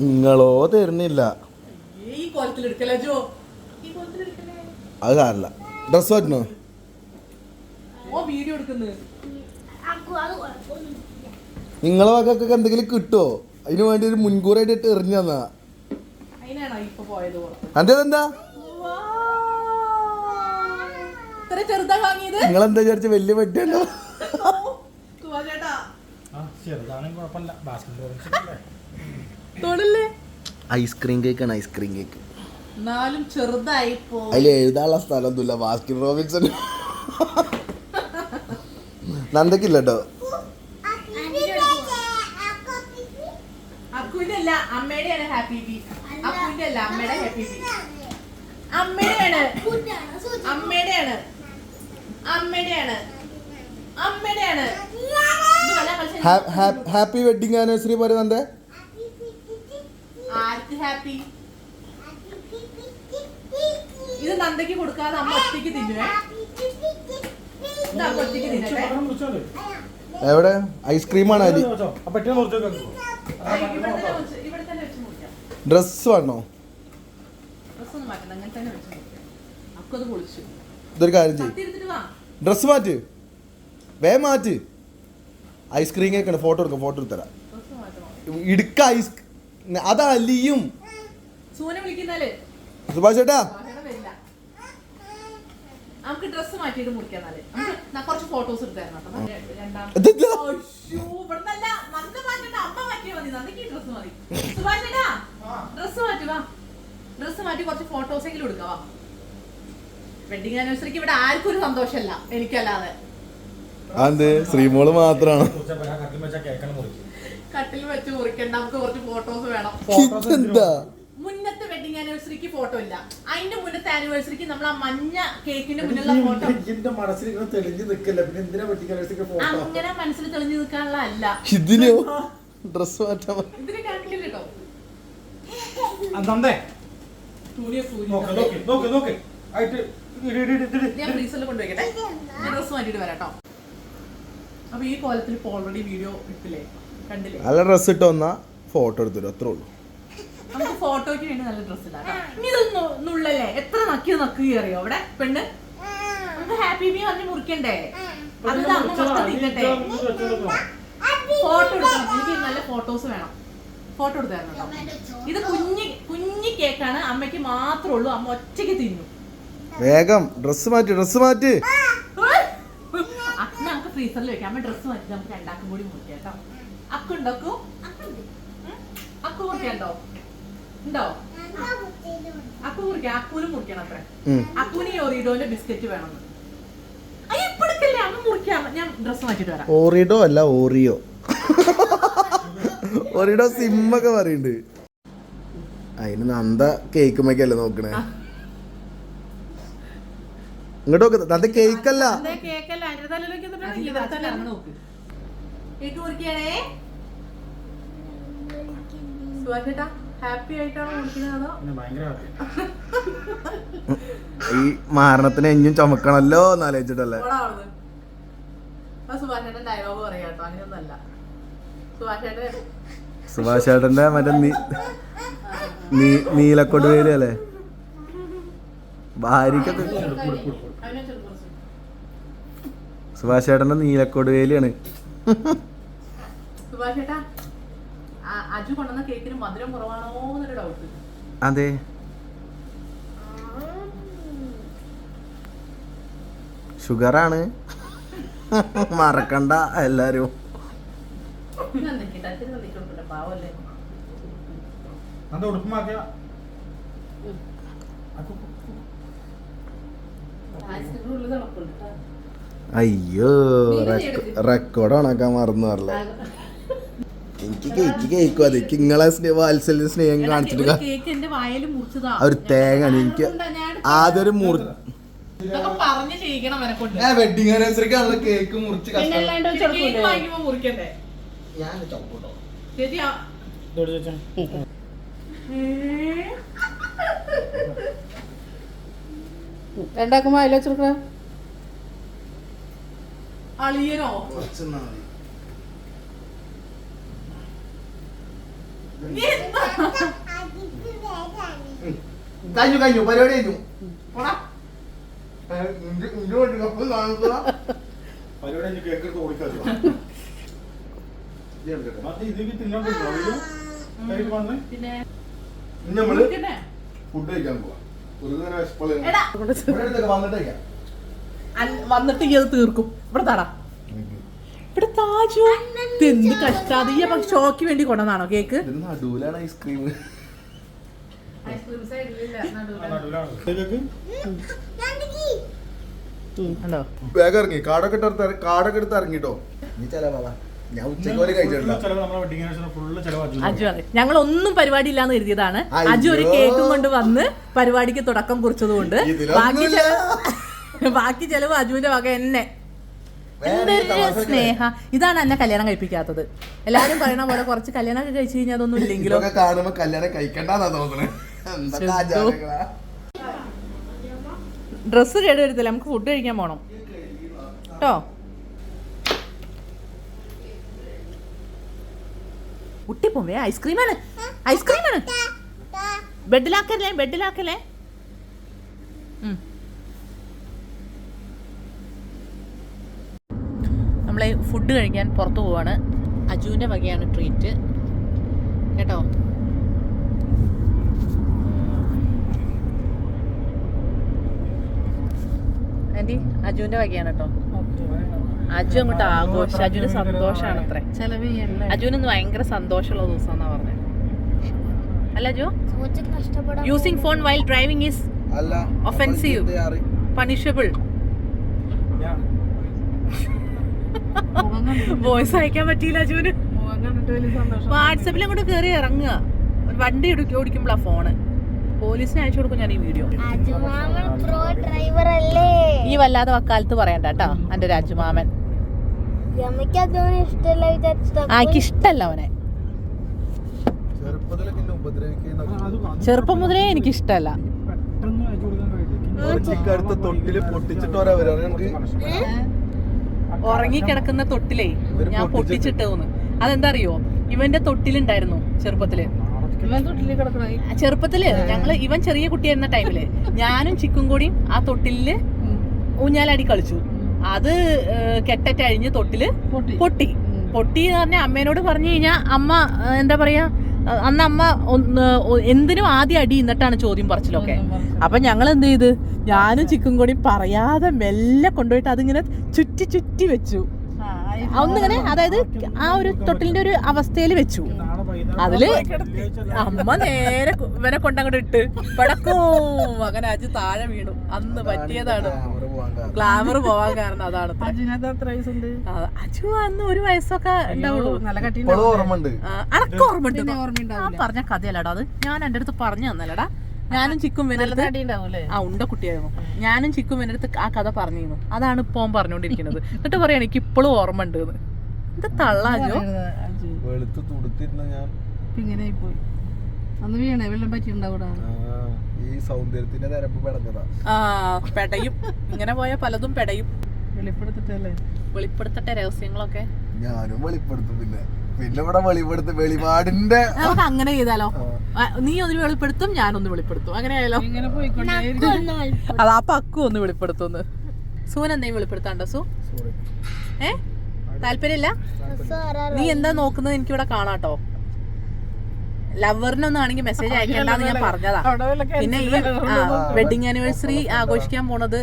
നിങ്ങളോ തരുന്നില്ല. ഈ കോലത്തിൽ എടുക്കലേ ജോ? ഈ കോലത്തിൽ എടുക്കലേ അത് കാറില്ല. ഡ്രസ് പറ്റണോ? ഓ വീഡിയോ എടുക്കുന്നത് നിങ്ങളെ വകക്കൊക്കെ എന്തെങ്കിലും കിട്ടുമോ അതിനു വേണ്ടി ഒരു മുൻകൂറായിട്ട് എറിഞ്ഞു തന്നാ അതെന്താ? നിങ്ങളെന്താ വിചാരിച്ച വലിയ വെട്ടിയുണ്ടോ? ചെറുതാണെങ്കിൽ കുഴപ്പമില്ല. ബാസ്കറ്റ് തൊടല്ലേ? ഐസ്ക്രീം കേക്ക് ആണ് ഐസ്ക്രീം കേക്ക് എന്നാലും ചെറുതായി പോ. അതിൽ എഴുതാനുള്ള സ്ഥലമൊന്നുമില്ല ബാസ്കിൻ റോബിൻസൺ നന്ദക്കില്ല കേട്ടോ അക്കുവിന്റെ അല്ല അമ്മയുടെയാണ് ഹാപ്പി ബി അക്കുവിന്റെ അല്ല അമ്മയുടെ ഹാപ്പി ബി അമ്മയുടെയാണ്. അമ്മയുടെയാണ്. അമ്മയുടെയാണ്. അമ്മയുടെയാണ് ഇത് വല്ല മത്സരം- ഹാപ്പി വെഡിങ് ആനിവേഴ്സറി പറയുന്നത് ആർക്ക് ഹാപ്പി? ഇത് നന്ദയ്ക്ക് കൊടുക്കാതെ അമ്മ ഒറ്റയ്ക്ക് തിന്നുവേ. ഇത് അമ്മ ഒറ്റയ്ക്ക് തിന്നട്ടെ എവിടെ? ഐസ്ക്രീമാണ് അരി. ഡ്രസ് വേണോ? ഇതൊരു കാര്യം ചെയ്യും. ഡ്രസ് മാറ്റ്. വേ മാറ്റ്. ഐസ്ക്രീം കേക്കാണ് ഫോട്ടോ എടുക്കാം ഫോട്ടോ എടുത്തരാം ഇടുക്ക ഐസ് അതാ അലിയും സുഭാഷ് ചേട്ടാ. നമുക്ക് ഡ്രസ്സ് മാറ്റിയിട്ട് മുറിക്കാം എന്നാൽ നമുക്ക് കുറച്ച് ഫോട്ടോസ് മാറ്റ് വാ. dress മാറ്റി കുറച്ച് ഫോട്ടോസ് എങ്കിലും എടുക്കാം വാ. വെഡിങ് ആനിവേഴ്സറിക്ക് ഇവിടെ ആർക്കും ഒരു സന്തോഷമല്ല. എനിക്കല്ലാതെ. അത് ശ്രീമോൾ മാത്രാണ്? കട്ടിൽ വെച്ച് മുറിക്കണ്ട. നമുക്ക് കുറച്ച് ഫോട്ടോസ് വേണം. ഇതെന്താ മുന്നത്തെ വെഡിങ് ആനിവേഴ്സറിക്ക് ഫോട്ടോ ഇല്ല. അതിന്റെ മുന്നത്തെ ആനിവേഴ്സറിക്ക് നമ്മൾ ആ മഞ്ഞ കേക്കിന്റെ മുന്നിലുള്ള ഫോട്ടോ എന്റെ മനസ്സിൽ ഇങ്ങനെ തെളിഞ്ഞു നിൽക്കില്ല. പിന്നെ എന്തിനാ ആനിവേഴ്സറിക്ക് ഫോട്ടോ അങ്ങനെ മനസ്സിൽ തെളിഞ്ഞു നിൽക്കാനുള്ള അല്ല ഇതിനോ ഡ്രസ് മാറ്റാൻ ഇതിനെ കാണിക്കില്ല കേട്ടോ ഇടി, ഞാൻ. ഫ്രീസറിൽ കൊണ്ടുവയ്ക്കട്ടെ ഡ്രസ് മാറ്റിട്ട് വരാട്ടോ. അപ്പൊ ഈ കോലത്തിൽ ഇപ്പൊ ഓൾറെഡി വീഡിയോ ഇട്ടില്ലേ? നല്ല ഡ്രസ് ഇട്ട് വന്നാ ഫോട്ടോ എടുത്തു അത്രേ ഉള്ളൂ. നമുക്ക് ഫോട്ടോയ്ക്ക് വേണ്ടി നല്ല ഡ്രസ്സ് ഇടാം. ഇനി എത്ര നക്കിയോ നക്കി അറിയോ അവിടെ? പെണ്ണ്? നമുക്ക് ഹാപ്പി ബി പറഞ്ഞ് മുറിക്കണ്ടേ? അത് ഇത് അമ്മ മൊത്തം തിന്നട്ടെ. ഫോട്ടോ എടുക്കണം. എനിക്ക് നല്ല ഫോട്ടോസ് വേണം. ഫോട്ടോ എടുത്തായിരുന്നു ഇത് കുഞ്ഞി കുഞ്ഞി കേക്കാണ് അമ്മയ്ക്ക് മാത്രമേ ഉള്ളൂ. അമ്മ ഒറ്റയ്ക്ക് തിന്നു. വേഗം ഡ്രസ് മാറ്റി ഡ്രസ് മാറ്റി. അമ്മ നമുക്ക് ഫ്രീസറിൽ വെക്കാം. അമ്മ ഡ്രസ്സ് മാറ്റി നമുക്ക് രണ്ടാക്കും കൂടി മുറിക്കാം കേട്ടോ അക്കുണ്ടോ അക്കു ഉം? അക്കു മുറിക്കണ്ടോ ഉണ്ടോ? അക്കു അക്കൂനും അത്ര. അക്കൂന് ബിസ്ക്കറ്റ് വേണമെന്ന് ഓറിഡോ അല്ല ഓറിയോ. ഓറിഡോ സിമ്മൊക്കെ പറയുന്നുണ്ട് അതിന് നന്ദ കേക്ക് മൊക്കെയല്ലേ നോക്കണേ? ഇങ്ങോട്ട് നോക്കുന്നത് നന്ദ കേക്കല്ല. അതെ, കേക്കല്ല. അതിന്റെ തലയിലേക്ക് നോക്ക്. കേക്ക് മുറിക്കണേ ഹാപ്പി ആയിട്ടാണോ മുറിക്കുന്നത് ഈ മാരണത്തിന് എഞ്ഞും ചമക്കണല്ലോ എന്നാലോചിച്ചിട്ടല്ലേ സുഭാഷേട്ടൻ ഡയലോഗ് പറയാ അങ്ങനെയൊന്നല്ല സുഭാഷേട്ടൻ സുഭാഷ് ചേട്ടന്റെ മറ്റേ നീലക്കൊടുവേലി അല്ലേ? ഭാര്യക്കൊക്കെ അവനെ ചെറുപ്പം സുഭാഷ് ചേട്ടാ അജു കൊണ്ടുവന്ന കേക്കിന് മധുരം കുറവാണോ എന്നൊരു ഡൗട്ട് അതെ. ഷുഗറാണ്. മറക്കണ്ട എല്ലാരും. പാവല്ലേ? അയ്യോ റെക്കോർഡ് ഓണാക്കാൻ മറന്നു പറഞ്ഞ എനിക്ക് കേക്ക് കേക്കും അതെ എനിക്ക് നിങ്ങളെ സ്നേഹ വാത്സല്യ സ്നേഹം കാണിച്ചിട്ട് ഒരു തേങ്ങ എനിക്ക് ആദ്യം ഒരു മുറി വെഡിങ് ആനിവേഴ്സറിക്കാണല്ലോ കേക്ക് മുറിച്ച് ഞാൻ? രണ്ടാക്കുമ്പോ അയലോ വെച്ചെടുക്കണ. അളിയനോ? കഴിഞ്ഞു കഴിഞ്ഞു പരിപാടി കഴിഞ്ഞു. പരിപാടി കഴിഞ്ഞ് കേക്ക് എടുത്ത് ഓടിക്കാതെ നമ്മൾ പിന്നെ, ഫുഡ് കഴിക്കാൻ പോവാ. ഒരു നേരം വന്നിട്ട് ഈ അത് തീർക്കും. ഇവിടെ താടാ. ഇവിടെ താജു. എന്ത് കഷ്ടാത്. ഈ അപ്പൊ ഷോക്ക് വേണ്ടി കൊണ്ടുവന്നാണോ കേക്ക്? ഐസ്ക്രീം. ബാഗ് ഇറങ്ങി കാടൊക്കെ കാടൊക്കെ എടുത്ത് ഇറങ്ങിട്ടോ. നീ ഞങ്ങൾ ഒന്നും പരിപാടി ഇല്ലാന്ന് കരുതിയതാണ്. അജു ഒരു കേക്കും കൊണ്ട് വന്ന് പരിപാടിക്ക് തുടക്കം കുറിച്ചതുകൊണ്ട്. കൊണ്ട് ബാക്കി ബാക്കി ചെലവ് അജുവിന്റെ വക എന്നെ എന്തൊരു സ്നേഹ. ഇതാണ് എന്നെ കല്യാണം കഴിപ്പിക്കാത്തത്. എല്ലാരും പറയണ പോലെ കുറച്ച് കല്യാണം ഒക്കെ കഴിച്ചു കഴിഞ്ഞാൽ അതൊന്നും ഇല്ലെങ്കിലും? കാണുമ്പോ കല്യാണം കഴിക്കണ്ടെന്നാ തോന്നുന്നത് എന്തൊക്കെ കേട് ഡ്രസ്സ് കേടുവരുത്തില്ല. നമുക്ക് ഫുഡ് കഴിക്കാൻ പോണം. കേട്ടോ കുട്ടിപ്പോവേ ഐസ്ക്രീമാണ്. ഐസ്ക്രീമാണ്. ബെഡിലാക്കല്ലേ? ബെഡിലാക്കല്ലേ? ഉം. നമ്മളെ ഫുഡ് കഴിക്കാൻ പുറത്തു പോവാണ്. അജുവിന്റെ വകയാണ് ട്രീറ്റ് കേട്ടോ? ആന്റി അജുവിന്റെ വകയാണ് കേട്ടോ. അജു അങ്ങോട്ട് ആഘോഷം അജുവിന് സന്തോഷമാണ് അത്ര അജുവിനൊന്ന് ഭയങ്കര സന്തോഷമുള്ള ദിവസം എന്നാ പറഞ്ഞത് അല്ല Aju? Using phone while driving is ആറി. പണിഷബിൾ വോയിസ് അയക്കാൻ പറ്റിയില്ല അജുവിന്. വാട്സപ്പിൽ അങ്ങോട്ട് കയറി ഇറങ്ങുക. ഒരു വണ്ടി എടുക്കുക ഓടിക്കുമ്പോഴാ ഫോണ്. പോലീസിന് അയച്ചു കൊടുക്കും ഞാൻ ഈ വീഡിയോ. അജുമാമൻ പ്രോ ഡ്രൈവർ അല്ലേ? ഈ വല്ലാതെ വക്കാലത്ത് പറയണ്ട കേട്ടോ എന്റെ രാജുമാമൻ ഇഷ്ടല്ല അവനെ. ചെറുപ്പം മുതലേ എനിക്ക് ഇഷ്ടല്ല. തൊട്ടിൽ പൊട്ടിച്ചിട്ട് വരാ വരാ നമുക്ക് ഉറങ്ങിക്കിടക്കുന്ന തൊട്ടിലേ ഞാൻ പൊട്ടിച്ചിട്ട്. പൊട്ടിച്ചിട്ടേന്ന്. അതെന്താ അറിയോ ഇവന്റെ തൊട്ടിലുണ്ടായിരുന്നു ചെറുപ്പത്തിൽ. ചെറുപ്പത്തിൽ ഞങ്ങൾ ഇവൻ ചെറിയ കുട്ടിയായിരുന്ന ടൈമിൽ ഞാനും ചിക്കും കൂടിയും ആ തൊട്ടിലിൽ ഊഞ്ഞാലടി കളിച്ചു. അത് കെട്ടറ്റഴിഞ്ഞ് തൊട്ടിൽ പൊട്ടി. പൊട്ടി. എന്ന് പറഞ്ഞ അമ്മേനോട് പറഞ്ഞു കഴിഞ്ഞാ അമ്മ എന്താ പറയാ അന്ന് അമ്മ എന്തിനും ആദ്യം അടി എന്നിട്ടാണ് ചോദ്യം പറച്ചിലൊക്കെ. അപ്പൊ ഞങ്ങൾ എന്ത് ചെയ്ത്? ഞാനും ചിക്കും കൂടി പറയാതെ മെല്ലെ കൊണ്ടുപോയിട്ട് അതിങ്ങനെ ചുറ്റി ചുറ്റി വെച്ചു. ആ, ഒന്നിങ്ങനെ അതായത് ആ ഒരു തൊട്ടിലിന്റെ ഒരു അവസ്ഥയിൽ വെച്ചു. അതിൽ അമ്മ നേരെ ഇവരെ ഇവനെ കൊണ്ടങ്ങോട്ട് ഇട്ട്. പടക്കൂ അങ്ങനെ അജ് താഴെ വീണു. അന്ന് പറ്റിയതാണ്. ഗ്ലാമർ പോവാൻ കാരണം അതാണ് അജു അന്ന് ഒരു വയസ്സൊക്കെ ഉണ്ടാവുള്ളൂ. അനക്ക് ഓർമ്മയുണ്ട് ആ പറഞ്ഞ കഥയല്ലടാ അത്. ഞാൻ എന്റെ അടുത്ത് പറഞ്ഞു തന്നല്ലടാ. ഞാനും ചിക്കും വിനടുത്ത് ഉണ്ടാവൂലേ ആ ഉണ്ട കുട്ടിയായിരുന്നു. ഞാനും ചിക്കും വിനടുത്ത് ആ കഥ പറഞ്ഞിരുന്നു. അതാണ് ഇപ്പൊ പറഞ്ഞുകൊണ്ടിരിക്കുന്നത്. എന്നിട്ട് പറയാ എനിക്ക് ഇപ്പോഴും ഓർമ്മ ഉണ്ട് എന്ന് എന്താ തള്ളാജോ അജു? വെളുത്ത് തുടുത്തിരുന്ന ഞാൻ ഇപ്പൊ ഇങ്ങനെ പോയി. അന്ന് വീണേ വെള്ളം പറ്റിണ്ടാവൂടാ ആ, ഈ സൗന്ദര്യത്തിന്റെ നിരപ്പ് പിടഞ്ഞതാ. ആ പെടയും. ഇങ്ങനെ പോയ പലതും പെടയും. വെളിപ്പെടുത്തിട്ടല്ലേ? വെളിപ്പെടുത്തട്ടെ രഹസ്യങ്ങളൊക്കെ. ഞാനും വെളിപ്പെടുത്തും പിന്നെ പിന്നെ ഇവിടെ വെളിപ്പെടുത്തും വെളിപാടിന്റെ നമുക്ക് അങ്ങനെ ചെയ്താലോ? നീ ഒന്ന് വെളിപ്പെടുത്തും ഞാനൊന്ന് വെളിപ്പെടുത്തും. അങ്ങനെയായാലോ ഇങ്ങനെ ആ അതാ പക്കു ഒന്ന് വെളിപ്പെടുത്തുന്നു. സൂൻ എന്തെങ്കിലും വെളിപ്പെടുത്താണ്ടോ സു? സോറി. ഏ? താല്പര്യമില്ല? നീ എന്താ നോക്കുന്നത് എനിക്കിവിടെ കാണാട്ടോ. ലവറിനൊന്നും മെസ്സേജ് അയക്കണ്ടെന്ന് ഞാൻ പറഞ്ഞതാ. പിന്നെ ഈ വെഡിങ് ആനിവേഴ്സറി ആഘോഷിക്കാൻ പോണത്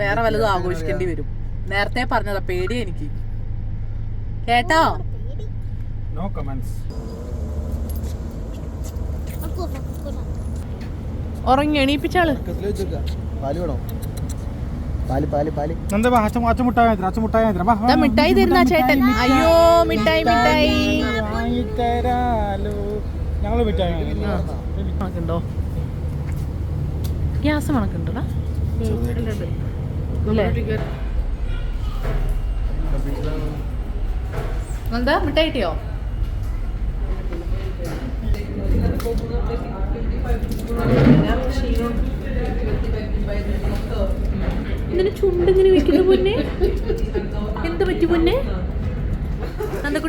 വേറെ വല്ലതും ആഘോഷിക്കേണ്ടി വരും. നേരത്തെ പറഞ്ഞതാ പേടി എനിക്ക്. കേട്ടോ? നോ കമന്റ്സ് ഉറങ്ങി എണീപ്പിച്ചാൾ മിഠായി തരുന്ന ചേട്ടൻ. അയ്യോ മിഠായി മിഠായി വാങ്ങിത്തരാലോ. വാങ്ങിത്തരാം. മണക്കുണ്ടോ ഗ്യാസ് മണക്കുണ്ടോടാ? എന്താ? മിഠായി കിട്ടിയോ ഇങ്ങനെ ചുണ്ടിങ്ങനെ വെക്കുന്ന പൊന്നെ? എന്ത് പറ്റി പൊന്നെ? എന്താ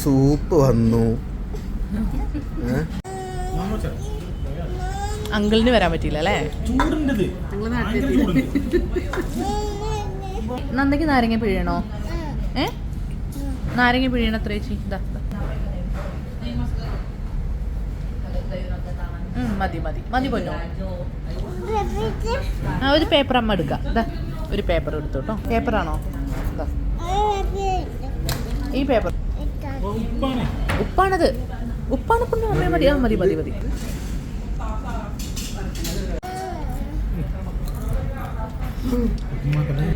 സൂപ്പ് വന്നു? അങ്കിളിന് വരാൻ പറ്റിയില്ല അല്ലേ? നന്ദക്ക് നന്ദയ്ക്ക് നാരങ്ങ പിഴിയണോ? ഏ? നാരങ്ങ പിഴിയണ അത്ര ചേച്ചി? ഇതാ മതി മതി. മതി പൊന്നോ. ആ ഒരു പേപ്പർ അമ്മ എടുക്കാം. ഇതാ ഒരു പേപ്പർ എടുത്തു കേട്ടോ പേപ്പറാണോ? ഈ പേപ്പർ. ഉപ്പാണ് ഉപ്പാണത്. ഉപ്പാണ് പൊന്നു പറഞ്ഞാൽ മതി. ആ മതി മതി മതി. ഉമ്മാക്കല്ലേ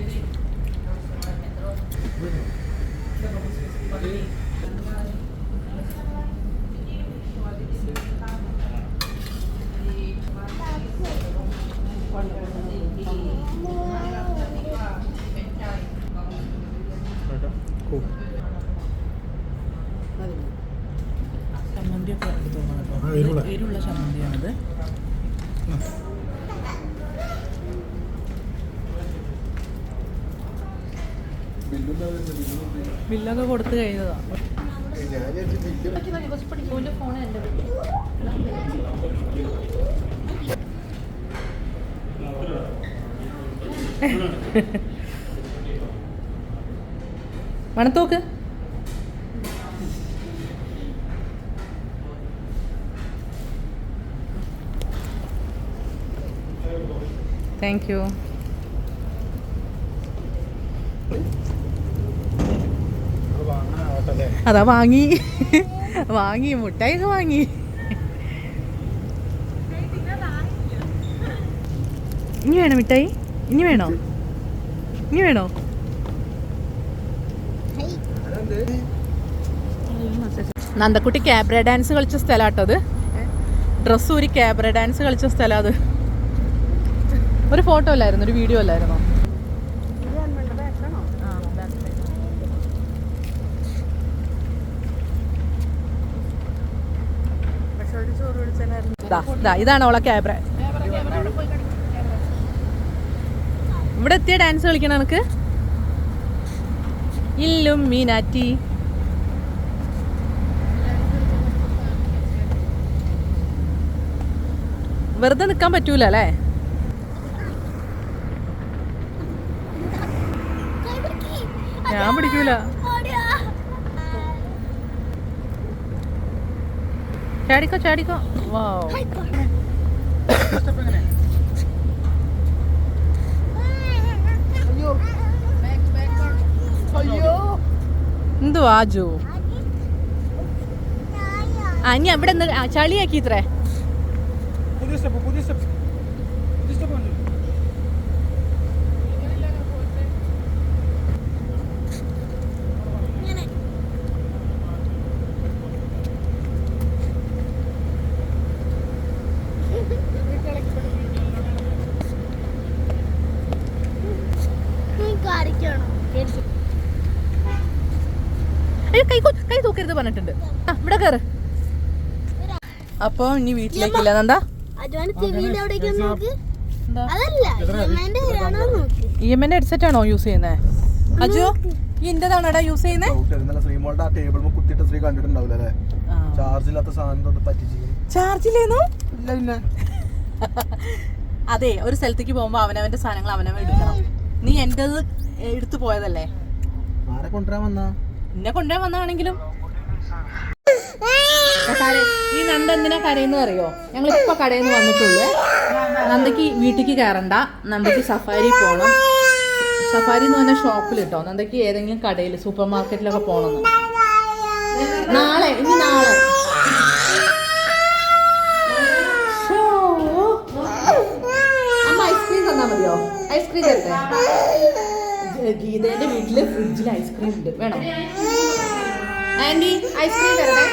ബില്ലൊക്കെ കൊടുത്തു കഴിഞ്ഞതാ. ഫോൺ എന്റെ മണത്തോക്ക്. താങ്ക് യു അത് വാങ്ങാനാവട്ടല്ലേ അതാ വാങ്ങി. വാങ്ങി മുട്ടായിയൊക്കെ വാങ്ങി. ഇനി വേണോ മിഠായി? ഇനി വേണോ? ഇനി വേണോ? നന്ദക്കുട്ടി ക്യാബ്ര ഡാൻസ് കളിച്ച സ്ഥലാട്ടോ അത്. ഡ്രസ്സ് ഊരി ക്യാബ്ര ഡാൻസ് കളിച്ച സ്ഥലം അത്. ഒരു ഫോട്ടോ അല്ലായിരുന്നു ഒരു വീഡിയോ അല്ലായിരുന്നോ? ഇതാണ് അവളെ ക്യാബ്ര ഇവിടെ എത്തിയ ഡാൻസ് കളിക്കണം എനിക്ക് ഇല്ലും മീനാറ്റി. വെറുതെ നിക്കാൻ പറ്റൂല അല്ലേ? ഞാൻ പിടിക്കൂല. ചാടിക്കോ ചാടിക്കോ. വാ എന്തുവാ ജോ ആ ഇനി അവിടെ ചളിയാക്കി ഇത്രേ. പുതിയ സ്റ്റെപ്പ് പുതിയ സ്റ്റെപ്പ് പുതിയ സ്റ്റെപ്പ് ഉണ്ട് കാണിക്കണോ അയ്യോ കൈ കൊ- കൈ തൂക്കരുത് പറഞ്ഞിട്ടുണ്ട്. ആ ഇവിടെ കയറ് അപ്പൊ ഇനി വീട്ടിലേക്കില്ല എന്താ? ഇ എം ഹെഡ്സെറ്റ് ആണോ യൂസ് ചെയ്യുന്നത് അജു യൂസ് ചെയ്യുന്നത് അതെ ഒരു സ്ഥലത്തേക്ക് പോകുമ്പോ അവനവന്റെ സാധനങ്ങൾ അവനവൻ എടുക്കണം. നീ എന്റേത് എടുത്തു പോയതല്ലേ? ആരെ കൊണ്ടുവരാൻ വന്നാ? എന്നെ കൊണ്ടുവരാൻ വന്നാണെങ്കിലും. ഈ നന്ദ എന്തിനാ കരയെന്ന് അറിയോ? ഞങ്ങൾ ഇപ്പൊ കടയിൽ നിന്ന് വന്നിട്ടുള്ളു നന്ദക്ക് വീട്ടിക്ക് കയറണ്ട നന്ദക്ക് സഫാരി പോണം. സഫാരി എന്ന് പറഞ്ഞ ഷോപ്പിൽ കിട്ടോ നന്ദക്ക് ഏതെങ്കിലും കടയിൽ സൂപ്പർ മാർക്കറ്റിലൊക്കെ പോകണം നാളെ ഇനി നാളെ. അമ്മ ഐസ്ക്രീം തന്നാ മതിയോ? ഐസ്ക്രീം തരട്ടെ? ഗീതേന്റെ വീട്ടിൽ ഫ്രിഡ്ജിൽ ഐസ്ക്രീം ഉണ്ട്. വേണോ? ആന്റി ഐസ്ക്രീം തരട്ടെ